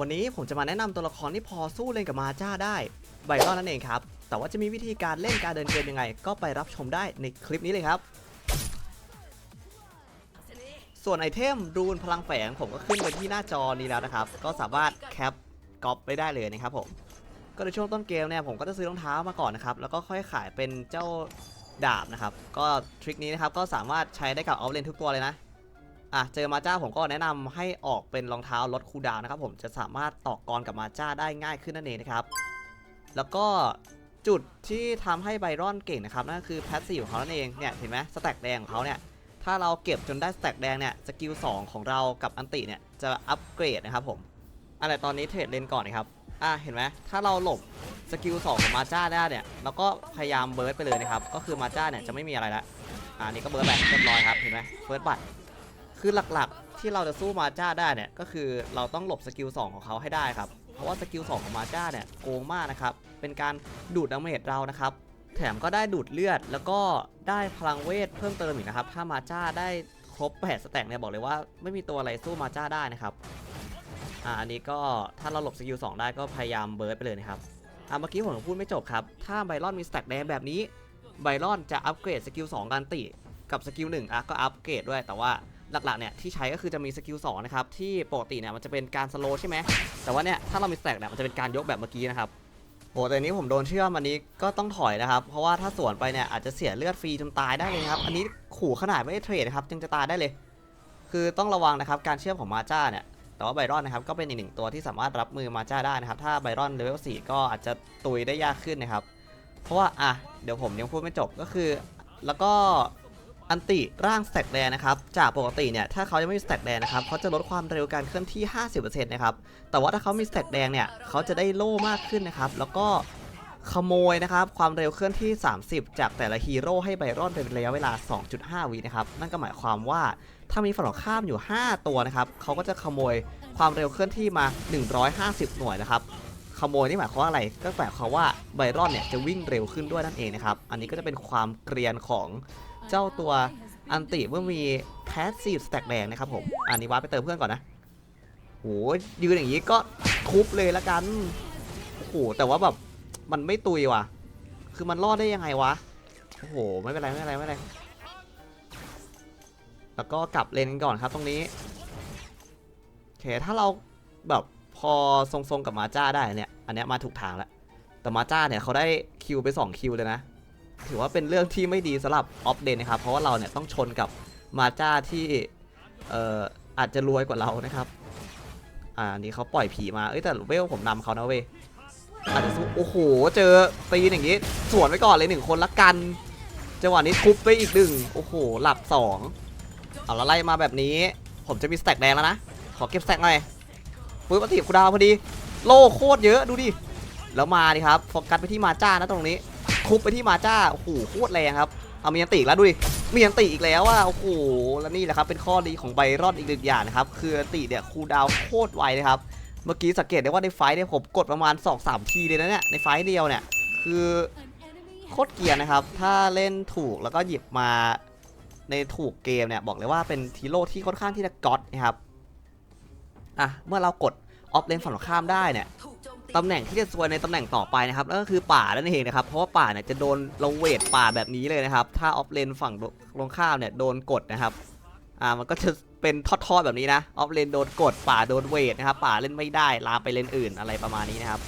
วันนี้ผมจะมาแนะนำตัวละครที่พอสู้เล่นกับมาจ้าได้ไบรอนนั่นเองครับ แต่ว่าจะมีวิธีการเล่นการเดินเกมยังไง ก็ไปรับชมได้ในคลิปนี้เลยครับ ส่วนไอเทมรูนพลังแฝงผมก็ขึ้นไปที่หน้าจอนี้แล้วนะครับ ก็สามารถแคปก๊อปไปได้เลยนะครับผม ก็ในช่วงต้นเกมเนี่ยผมก็จะซื้อรองเท้ามาก่อนนะครับ แล้วก็ค่อยขายเป็นเจ้าดาบนะครับ ก็ทริคนี้นะครับก็สามารถใช้ได้กับออฟเลนทุกตัวเลยนะ อะเจอมาจ้าผมก็แนะนำให้ออกเป็นรองเท้าลดคูดาวนะครับผมจะสามารถตอกกรกับมาจ้าได้ง่ายขึ้นนั่นเองนะครับ แล้วก็จุดที่ทำให้ไบรอนเก่งนะครับนั่นก็คือแพสซีฟของเขานั่นเองเนี่ยเห็นไหมสแต็กแดงของเขาเนี่ยถ้าเราเก็บจนได้สแต็กแดงเนี่ยสกิล2ของเรากับอันติเนี่ยจะอัปเกรดนะครับผมอะไรตอนนี้เทรดเลนก่อนนะครับอะเห็นไหมถ้าเราหลบสกิล2ของมาจ้าได้เนี่ยเราก็พยายามเบิร์ดไปเลยนะครับก็คือมาจ้าเนี่ยจะไม่มีอะไรละอ่านี่ก็เบิร์ดไปเรียบร้อยครับเห็นไหมเบิร์ดบัตร คือหลักๆที่เราจะสู้มาจ้าได้เนี่ยก็คือเราต้องหลบสกิล2ของเขาให้ได้ครับ เพราะว่าสกิล2ของมาจ้าเนี่ยโกงมากนะครับ เป็นการดูดดาเมจเรานะครับ แถมก็ได้ดูดเลือดแล้วก็ได้พลังเวทเพิ่มเติมอีกนะครับ ถ้ามาจ้าได้ครบ8สแต็กเนี่ยบอกเลยว่าไม่มีตัวอะไรสู้มาจ้าได้นะครับ อ่าอันนี้ก็ถ้าเราหลบสกิล2ได้ก็พยายามเบิร์ดไปเลยนะครับ อ่าเมื่อกี้ผมพูดไม่จบครับ ถ้าไบรอนมีสแต็กแดงแบบนี้ไบรอนจะอัปเกรดสกิล2กันติกับสกิล1อะก็อัปเกรดด้วยแต่ว่า หลักๆเนี่ยที่ใช้ก็คือจะมีสกิล2นะครับที่ปกติเนี่ยมันจะเป็นการสโลใช่ไหมแต่ว่าเนี่ยถ้าเรามีสแต็กเนี่ยมันจะเป็นการยกแบบเมื่อกี้นะครับโหแต่อันนี้ผมโดนเชื่อมอันนี้ก็ต้องถอยนะครับ เพราะว่าถ้าสวนไปเนี่ยอาจจะเสียเลือดฟรีจนตายได้เลยครับ อันนี้ขู่ขนาดไม่ได้เทรดนะครับจึงจะตายได้เลย คือต้องระวังนะครับการเชื่อมของมาจ้าเนี่ยแต่ว่าไบรอนนะครับก็เป็นอีกหนึ่งตัวที่สามารถรับมือมาจ้าได้นะครับ ถ้าไบรอนเลเวล4ก็อาจจะตุยได้ยากขึ้นนะครับ เพราะว่าอะเดี๋ยวผมยังพูดไม่จบก็คือ แล้วก็ อันติร่างสแต็กแดงนะครับ จากปกติเนี่ย ถ้าเขายังไม่มีสแต็กแดงนะครับเขาจะลดความเร็วการเคลื่อนที่ 50%นะครับ แต่ว่าถ้าเขามีสแต็กแดงเนี่ยเขาจะได้โล่มากขึ้นนะครับ แล้วก็ขโมยนะครับ ความเร็วเคลื่อนที่ 30 จากแต่ละฮีโร่ให้ไบรอนเป็นระยะเวลา 2.5 วินะครับ นั่นก็หมายความว่าถ้ามีฝั่งข้ามอยู่ 5 ตัวนะครับเขาก็จะขโมยความเร็วเคลื่อนที่มา 150 หน่วยนะครับขโมยนี่หมายความว่าอะไร ก็หมายความว่าไบรอนเนี่ยจะวิ่งเร็วขึ้นด้วยนั่นเองนะครับ อันนี้ก็จะเป็นความเกรียนของ เจ้าตัวอันติเมื่อมีแพสซีฟสแต็กแดงนะครับผมอันนี้วัดไปเติมเพื่อนก่อนนะโหยืนอย่างนี้ก็ทุบเลยละกันโอ้โหแต่ว่าแบบมันไม่ตุยว่ะ คือมันรอดได้ยังไงวะโอ้โหไม่เป็นไรไม่เป็นไรไม่เป็นไรแล้วก็กลับเลนกันก่อนครับตรงนี้โอเคถ้าเราแบบพอทรงๆกับมาจ้าได้เนี่ย อันเนี้ยมาถูกทางแล้ว แต่มาจ้าเนี่ยเขาได้คิวไป 2 คิวเลยนะ ถือว่าเป็นเรื่องที่ไม่ดีสำหรับออฟเดนนะครับ เพราะว่าเราเนี่ยต้องชนกับมาจ้าที่เอ่ออาจจะรวยกว่าเรานะครับ อ่านี่เขาปล่อยผีมา เอ้ยแต่เวลผมนำเขานะเว้ยอาจจะสู้โอ้โห เจอตีนอย่างงี้ สวนไว้ก่อนเลยหนึ่งคนละกัน จังหวะนี้ทุบไปอีกหนึ่งโอ้โห หลับสองเอาล้วไล่มาแบบนี้ ผมจะมีสแต็กแดงแล้วนะ ขอเก็บสแต็กหน่อยปืนปฏิบคูดาวพอดี โล่โคตรเยอะดูดิ แล้วมาดิครับ โฟกัสไปที่มาจ้านะตรงนี้ ทุบไปที่มาจ้าโอ้โหโคตรแรงครับเอามีอันติอีกแล้วดูดิมีอันติอีกแล้วอะโอ้โหแล้วนี่แหละครับเป็นข้อดีของไบรอนอีกหนึ่งอย่างนะครับคืออันติเนี่ยคูดาวโคตรไวเลยครับเมื่อกี้สังเกตได้ว่าในไฟเนี่ยผมกดประมาณ 2-3 ทีเลยนะเนี่ยในไฟเดียวเนี่ยคือโคตรเกียร์นะครับ ถ้าเล่นถูกแล้วก็หยิบมาในถูกเกมเนี่ยบอกเลยว่าเป็นทีโร่ที่ค่อนข้างที่จะก๊อตนะครับอะเมื่อเรากดออฟเลนฝั่งตรงข้ามได้เนี่ย ตำแหน่งที่จะซวยในตำแหน่งต่อไปนะครับนั่นก็คือป่านั่นเองนะครับ เพราะว่าป่าเนี่ยจะโดนเราเวทป่าแบบนี้เลยนะครับ ถ้าออฟเลนฝั่งตรงข้ามเนี่ยโดนกดนะครับ อ่า มันก็จะเป็นทอดๆแบบนี้นะ ออฟเลนโดนกดป่าโดนเวทนะครับ ป่าเล่นไม่ได้ ลามไปเลนอื่นอะไรประมาณนี้นะครับ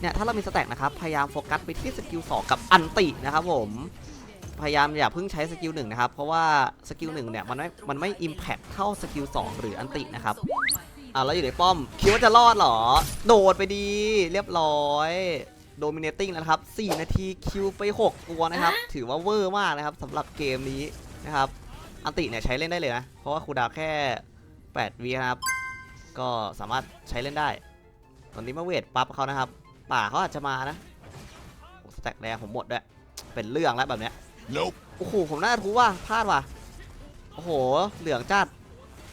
เนี่ยถ้าเรามีสแต็กนะครับ พยายามโฟกัสไปที่สกิล2กับอันตินะครับผม พยายามอย่าเพิ่งใช้สกิลหนึ่งนะครับ เพราะว่าสกิลหนึ่งเนี่ยมันไม่ มันไม่อิมแพคเท่าสกิล2หรืออันตินะครับ อ่าแล้วอยู่ในป้อม คิดว่าจะรอดเหรอ โดดไปดี เรียบร้อยโดมิเนติ้งแล้วนะครับ 4 นาทีคิวไป 6 ตัวนะครับ ถือว่าเวอร์มากนะครับสำหรับเกมนี้นะครับ อันติเนี่ยใช้เล่นได้เลยนะ เพราะว่าคูลดาวน์แค่ 8วีครับ ก็สามารถใช้เล่นได้ ตอนนี้มาเวทปั๊บเขานะครับ ป่าเขาอาจจะมานะโอ้สแต็กแดงผมหมดด้วย เป็นเรื่องแล้วแบบเนี้ย Nope. โอ้โหผมน่าจะทุบว่ะพลาดว่ะ โอ้โห เหลืองจัด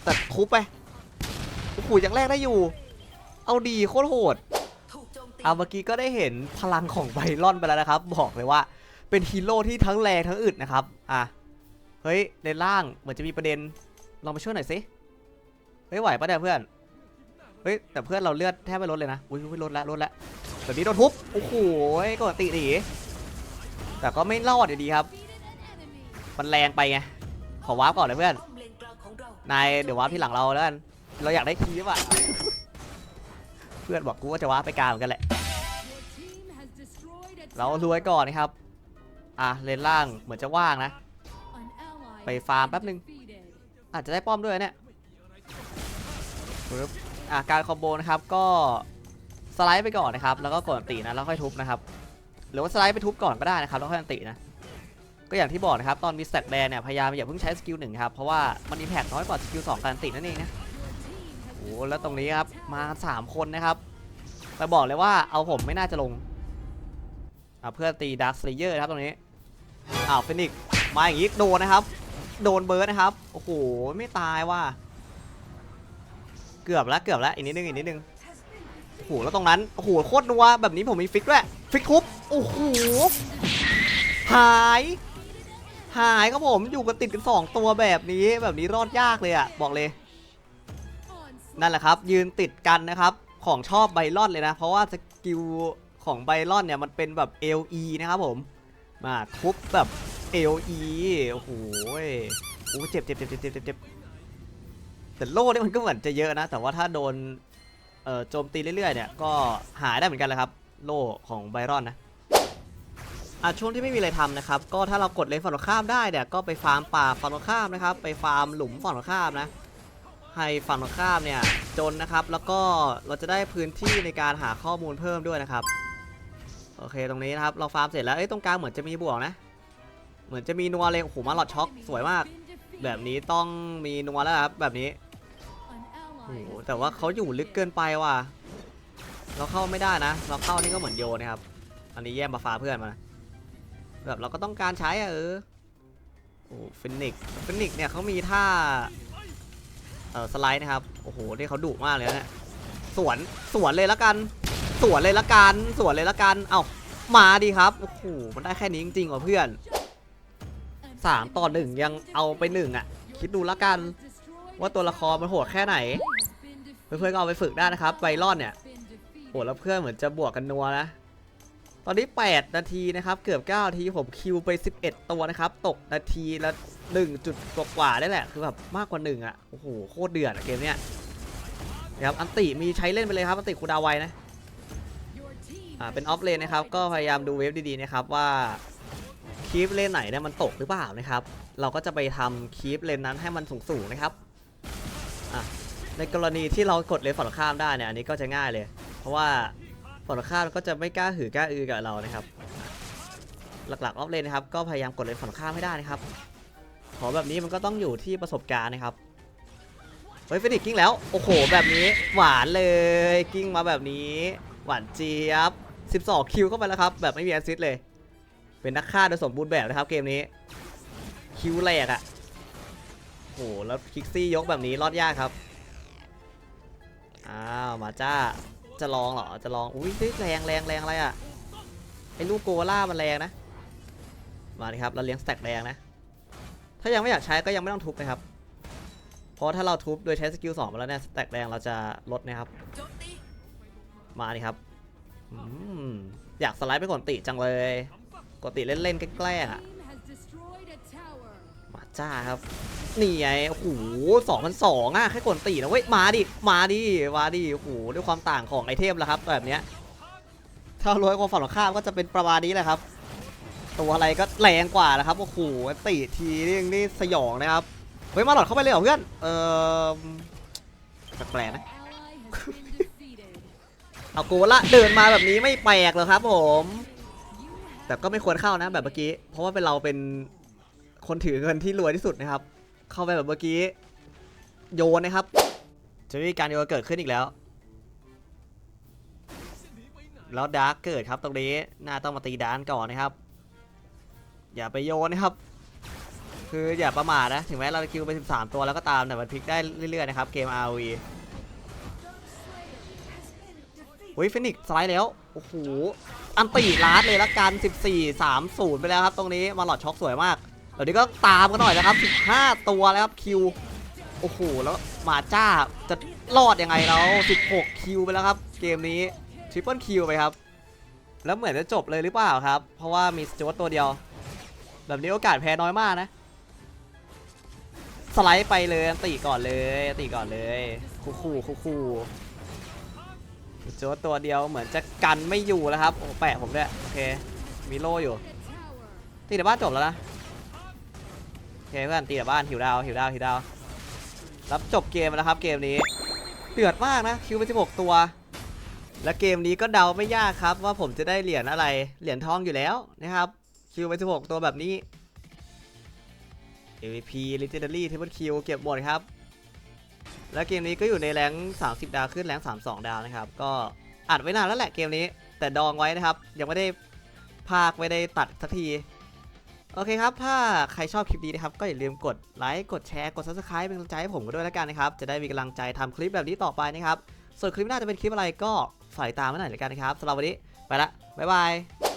แต่ทุบไป โอ้โหยังแรกได้อยู่ เอาดีโคตรโหดเอาเมื่อกี้ก็ได้เห็นพลังของไบรอนไปแล้วนะครับ บอกเลยว่าเป็นฮีโร่ที่ทั้งแรงทั้งอึดนะครับ อะ เฮ้ยในล่างเหมือนจะมีประเด็น ลองมาช่วยหน่อยสิเฮ้ยไหวปะเนี่ยเพื่อน เฮ้ยแต่เพื่อนเราเลือดแทบไม่ลดเลยนะ อุ้ยอุ้ยลดแล้วลดแล้วแบบนี้โดนทุบ โอ้โหกดติหนีแต่ก็ไม่รอดอยู่ดีครับ มันแรงไปไง ขอวาร์ปก่อนเลยเพื่อนป้อมเลนกลางของเรานายเดี๋ยววาร์ปที่หลังเราแล้วกัน เราอยากได้คีบอะ เพื่อนบอกกูว่าจะว้าไปกลางเหมือนกันแหละ เรารวยก่อนนะครับ อะเลนล่างเหมือนจะว่างนะ ไปฟาร์มแป๊บนึง อาจจะได้ป้อมด้วยเนี่ยปึ๊บอะการคอมโบนะครับก็สไลด์ไปก่อนนะครับ แล้วก็กดอันตินะแล้วค่อยทุบนะครับ หรือว่าสไลด์ไปทุบก่อนก็ได้นะครับแล้วค่อยอันตินะก็อย่างที่บอกนะครับตอนมีสแต็กแบนเนี่ยพยายามอย่าเพิ่งใช้สกิลหนึ่งครับเพราะว่ามันอิมแพกน้อยกว่าสกิลสองการันตินั่นเองนะ โอ้แล้วตรงนี้ครับ มาสามคนนะครับ แต่บอกเลยว่าเอาผมไม่น่าจะลงอะเพื่อตีดาร์คสเลเยอร์ครับตรงนี้อ้าวฟินิกมาอย่างนี้โดนนะครับ โดนเบิร์ดนะครับ โอ้โห ไม่ตายว่ะเกือบแล้วเกือบแล้วอีกนิดนึงอีกนิดนึงโอ้โหแล้วตรงนั้นโอ้โหโคตรนัวแบบนี้ผมมีฟิกด้วยฟิกทุบโอ้โหหาย หายครับผมอยู่กันติดกัน2ตัวแบบนี้แบบนี้รอดยากเลยอะบอกเลย นั่นแหละครับ ยืนติดกันนะครับ ของชอบไบรอนเลยนะ เพราะว่าสกิลของไบรอนเนี่ยมันเป็นแบบ LE นะครับผม มาทุบแบบ LE โอ้โหโอ้เจ็บเจ็บเจ็บเจ็บเจ็บเจ็บแต่โล่เนี่ยมันก็เหมือนจะเยอะนะ แต่ว่าถ้าโดนโจมตีเรื่อยๆเนี่ยก็หายได้เหมือนกันแหละครับ โล่ของไบรอนนะอะช่วงที่ไม่มีอะไรทำนะครับ ก็ถ้าเรากดเลนฝั่งตรงข้ามได้เนี่ยก็ไปฟาร์มป่าฝั่งตรงข้ามนะครับ ไปฟาร์มหลุมฝั่งตรงข้ามนะ ให้ฝั่งตรงข้ามเนี่ยจนนะครับ แล้วก็เราจะได้พื้นที่ในการหาข้อมูลเพิ่มด้วยนะครับ โอเคตรงนี้นะครับ เราฟาร์มเสร็จแล้วเอ้ยตรงกลางเหมือนจะมีบวกนะ เหมือนจะมีนัวเลยโอ้โหมาหลอดช็อกสวยมาก แบบนี้ต้องมีนัวแล้วครับแบบนี้โอ้โหแต่ว่าเขาอยู่ลึกเกินไปว่ะเราเข้าไม่ได้นะ เราเข้านี่ก็เหมือนโยนนะครับ อันนี้แย่มมาฟ้าเพื่อนมาแบบเราก็ต้องการใช้อะเออโอ้ฟินิกฟินิกเนี่ยเขามีท่า เออสไลด์นะครับโอ้โหนี่เขาดุมากเลยนะเนี่ยสวนสวนเลยละกัน สวนเลยละกันสวนเลยละกันเอ้ามาดีครับโอ้โหมันได้แค่นี้จริงๆว่ะเพื่อนสามต่อหนึ่งยังเอาไปหนึ่งอะ คิดดูละกัน ว่าตัวละครมันโหดแค่ไหน เพื่อนๆก็เอาไปฝึกได้นะครับไบรอนเนี่ยโหแล้วเพื่อนเหมือนจะบวกกันนัวนะ ตอนนี้ 8 นาทีนะครับ เกือบ9นาทีผมคิวไป 11 ตัวนะครับ ตกนาทีละ1จุดกว่าๆได้แหละ คือแบบมากกว่า1อะ โอ้โห โคตรเดือดอะเกมเนี้ยนะครับ อันติมีใช้เล่นไปเลยครับ อันติคูดาวไวนะ อ่า เป็นออฟเลนนะครับ ก็พยายามดูเวฟดีๆนะครับว่าคีปเลนไหนเนี่ยมันตกหรือเปล่านะครับ เราก็จะไปทำคีปเลนนั้นให้มันสูงๆนะครับ อะ ในกรณีที่เรากดเลนฝั่งข้ามได้เนี่ย อันนี้ก็จะง่ายเลย เพราะว่า ฝั่งตรงข้ามก็จะไม่กล้าหือกล้าอือกับเรานะครับ หลักๆออฟเลนนะครับก็พยายามกดเลนฝั่งข้ามให้ได้นะครับขอแบบนี้มันก็ต้องอยู่ที่ประสบการณ์นะครับเฮ้ยฟินิกกิ้งแล้วโอ้โหแบบนี้หวานเลยกิ้งมาแบบนี้หวานเจี๊ยบ 12 คิวเข้าไปแล้วครับแบบไม่มีแอสซิสเลย เป็นนักฆ่าโดยสมบูรณ์แบบนะครับเกมนี้ คิวแรกอะ่ะโอ้โหแล้วคิกซี่ยกแบบนี้รอดยากครับ อ้าว มาจ้า จะลองเหรอ จะลอง อุ้ยแรงแรงแรงอะไรอะ่ะ ไอ้ลูกโกล่ามันแรงนะ มาดิครับ เราเลี้ยงสแต็กแรงนะ ถ้ายังไม่อยากใช้ก็ยังไม่ต้องทุบนะครับ เพราะถ้าเราทุบโดยใช้สกิล2มาแล้วเนี่ยสแต็กแรงเราจะลดนะครับ มาดิครับ อยากสไลด์ไปก่อนติจังเลย กดติเล่นๆแกล้งอะ มาจ้าครับ นี่ไงโอ้โหสองพันสองอะแค่กดตีนะเว้ยมาดิมาดิมาดิโอ้โหด้วยความต่างของไอเทมแล้วครับแบบเนี้ยถ้ารวยกว่าฝั่งตรงข้ามก็จะเป็นประมาณนี้แหละครับ ตัวอะไรก็แรงกว่านะครับโอ้โหตีทีนี่นี่สยองนะครับเฮ้ยมาหลอดเข้าไปเลยเหรอเพื่อนเออแปลกนะเอาโกละเดินมาแบบนี้ไม่แปลกหรอครับผม แต่ก็ไม่ควรเข้านะแบบเมื่อกี้ เพราะว่าเป็นเราเป็นคนถือเงินที่รวยที่สุดนะครับ เข้าไปแบบเมื่อกี้ โยนนะครับ จะมีการโยนเกิดขึ้นอีกแล้ว แล้วดาร์กเกิดครับตรงนี้น่าต้องมาตีดานก่อนนะครับ อย่าไปโยนนะครับ คืออย่าประมาทนะ ถึงแม้เราจะคิวไป 13 ตัวแล้วก็ตามแต่มันพลิกได้เรื่อยๆนะครับเกม ROE อุ้ยฟินิกสไลด์แล้ว โอ้โห อันตีลาดเลยละกัน 14 3 0 ไปแล้วครับตรงนี้ มาหลอดช็อกสวยมาก เดี๋ยวนี้ก็ตามกันหน่อยนะครับ 15 ตัวแล้วครับคิว โอ้โห แล้วมาจ้าจะรอดยังไงเรา16 คิวไปแล้วครับ เกมนี้ทริปเปิลคิวไปครับ แล้วเหมือนจะจบเลยหรือเปล่าครับ เพราะว่ามีสจวตตัวเดียว แบบนี้โอกาสแพ้น้อยมากนะ สไลด์ไปเลยตีก่อนเลยตีก่อนเลยคู่คู่คู่คู่สจวตตัวเดียวเหมือนจะกันไม่อยู่แล้วครับ โอ้แปะผมด้วยโอเค มีโล่อยู่ ตีแต่บ้านจบแล้วนะ เคเพื่อนตีแต่บ้านหิวดาวหิวดาวหิวดาวรับจบเกมแล้วครับเกมนี้เดือดมากนะคิวไป16 ตัว และเกมนี้ก็เดาไม่ยากครับ ว่าผมจะได้เหรียญอะไรเหรียญทองอยู่แล้วนะครับคิวไป16 ตัวแบบนี้ AVP Legendary Triple Q เก็บหมดครับ และเกมนี้ก็อยู่ในแรง30 ดาวขึ้นแรง32 ดาวนะครับ ก็อัดไว้นานแล้วแหละเกมนี้ แต่ดองไว้นะครับ ยังไม่ได้พากไม่ได้ตัดสักที โอเคครับ ถ้าใครชอบคลิปนี้นะครับ ก็อย่าลืมกดไลค์ กดแชร์ กด subscribe เป็นกำลังใจให้ผมกันด้วยแล้วกันนะครับ จะได้มีกำลังใจทำคลิปแบบนี้ต่อไปนะครับ ส่วนคลิปหน้าจะเป็นคลิปอะไรก็ฝากติดตามไว้หน่อยแล้วกันนะครับสำหรับวันนี้ไปละบ๊ายบาย